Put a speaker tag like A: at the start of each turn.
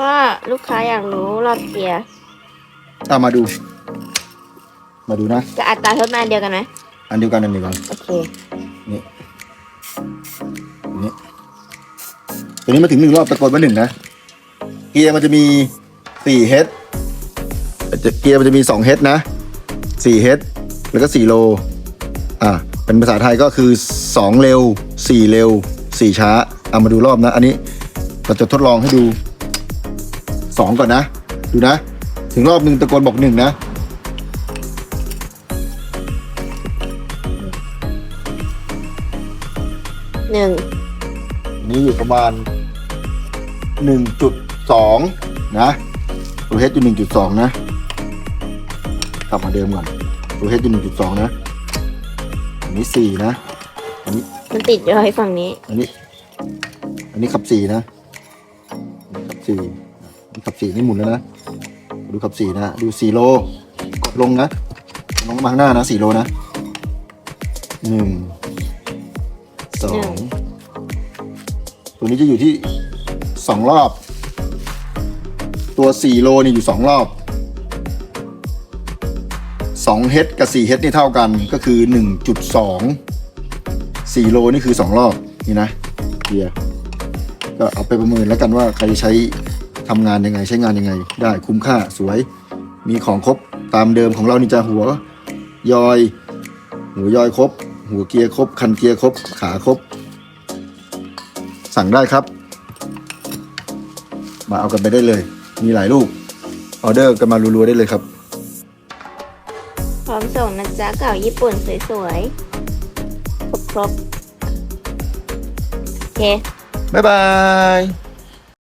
A: ราะว่าลูกค้าอยากรู้รอบเกียร์
B: ตามมาดู มาดูนะ
A: กับอัตราทดมาอันเดียวกันไหม
B: อันเดียวกันอันเดียวกัน
A: โอเค
B: นี่นี่ตัวนี้มาถึงหนึ่งรอบตะโกนว่าหนึ่งนะ เกียร์มันจะมีสี่เฮดเกียร์มันจะมีสองเฮดนะสี่เฮดแล้วก็สี่โล อ่าเป็นภาษาไทยก็คือสองเร็วสี่เร็วสี่ช้าเอามาดูรอบนะ อันนี้เราจะทดลองให้ดู สองก่อนนะ ดูนะ ถึงรอบหนึ่งตะโกนบอกหนึ่งนะ
A: หนึ่ง
B: นี่อยู่ประมาณ1.2นะตัวเฮดอยู่1.2นะ กลับมาเดิมก่อนตัวเฮดอยู่1.2นะ อันนี้4นะ อันนี้
A: มันติดอยู่ให้ฝั่งนี้
B: อันนี้ อันนี้ขับ4นะอันนี้ขับ4 อันนี้ขับ4นี่หมุนแล้วนะ ดูขับ4นะ ดู4โล กดลงนะ ลงมาข้างหน้านะ4โลนะ1
A: หนึ่ง
B: 2ตัวนี้จะอยู่ที่สองรอบ ตัวสี่โลนี่อยู่สองรอบสองเฮดกับสี่เฮดนี่เท่ากันก็คือหนึ่งจุดสองสี่โลนี่คือสองรอบนี่นะเดียก็เอาไปประเมินแล้วกันว่าใครใช้ ทำงานยังไง ใช้งานยังไง ได้คุ้มค่าสวย มีของครบตามเดิมของเรานี่จะหัวยอย หัวยอยครบ หัวเกียร์ครบ คันเกียร์ครบ ขาครบ สั่งได้ครับ มาเอากันไปได้เลย มีหลายลูกออเดอร์กันมารัวๆได้เลยครับ
A: พร้อมส่งนะจ๊ะเก่าญี่ปุ่นสวยๆ ครบๆ โอเค
B: บ๊ายบาย